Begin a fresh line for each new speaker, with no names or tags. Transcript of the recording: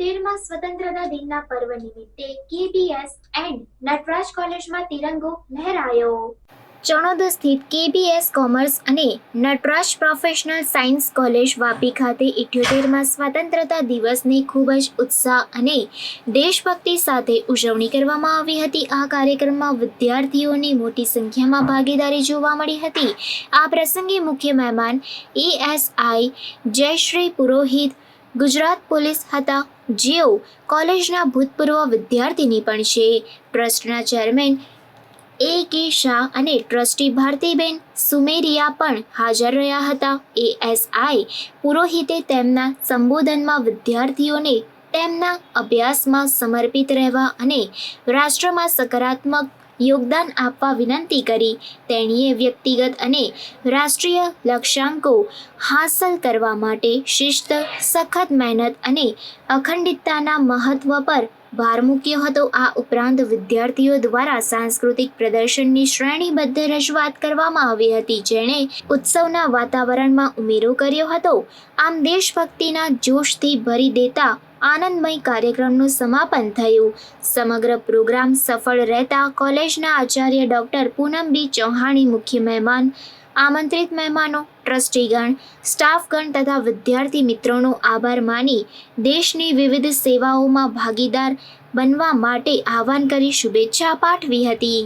દેશમાં સ્વતંત્રતા દિનના પર્વ નિમિત્તે કેબીએસ એન્ડ નટરાજ કોલેજમાં તિરંગો લહેરાયો. ચણોદ સ્થિત કેબીએસ કોમર્સ અને Nataraj professional science college Vapi ખાતે ઇઠ્યોતેરમાં સ્વતંત્રતા દિવસની ખૂબ જ ઉત્સાહ અને દેશભક્તિ સાથે ઉજવણી કરવામાં આવી હતી. આ કાર્યક્રમમાં વિદ્યાર્થીઓની મોટી સંખ્યામાં ભાગીદારી જોવા મળી હતી. આ પ્રસંગે મુખ્ય મહેમાન એએસઆઈ જયશ્રી પુરોહિત ગુજરાત પોલીસ હતા. જેઓ કોલેજના ભૂતપૂર્વ વિદ્યાર્થીની પણ છે. ટ્રસ્ટના ચેરમેન એ કે શાહ અને ટ્રસ્ટી ભારતીબેન સુમેરિયા પણ હાજર રહ્યા હતા. એએસઆઈ પુરોહિતે તેમના સંબોધનમાં વિદ્યાર્થીઓને તેમના અભ્યાસમાં સમર્પિત રહેવા અને રાષ્ટ્રમાં સકારાત્મક યોગદાન આપવા વિનંતી કરી. તેણીએ વ્યક્તિગત અને રાષ્ટ્રીય લક્ષ્યાંકો હાંસલ કરવા માટે શિસ્ત, સખત મહેનત અને અખંડિતતાના મહત્વ પર ભાર મૂક્યો હતો. આ ઉપરાંત વિદ્યાર્થીઓ દ્વારા સાંસ્કૃતિક પ્રદર્શનની શ્રેણીબદ્ધ રજૂઆત કરવામાં આવી હતી. જેણે ઉત્સવના વાતાવરણમાં ઉમેરો કર્યો હતો. આમ દેશભક્તિના જોશથી ભરી દેતા આનંદમય કાર્યક્રમનું સમાપન થયું. સમગ્ર પ્રોગ્રામ સફળ રહેતા કોલેજના આચાર્ય ડૉક્ટર પૂનમબી ચૌહાણી મુખ્ય મહેમાન, આમંત્રિત મહેમાનો, ટ્રસ્ટીગણ, સ્ટાફગણ તથા વિદ્યાર્થી મિત્રોનો આભાર માની દેશની વિવિધ સેવાઓમાં ભાગીદાર બનવા માટે આહવાન કરી શુભેચ્છા પાઠવી હતી.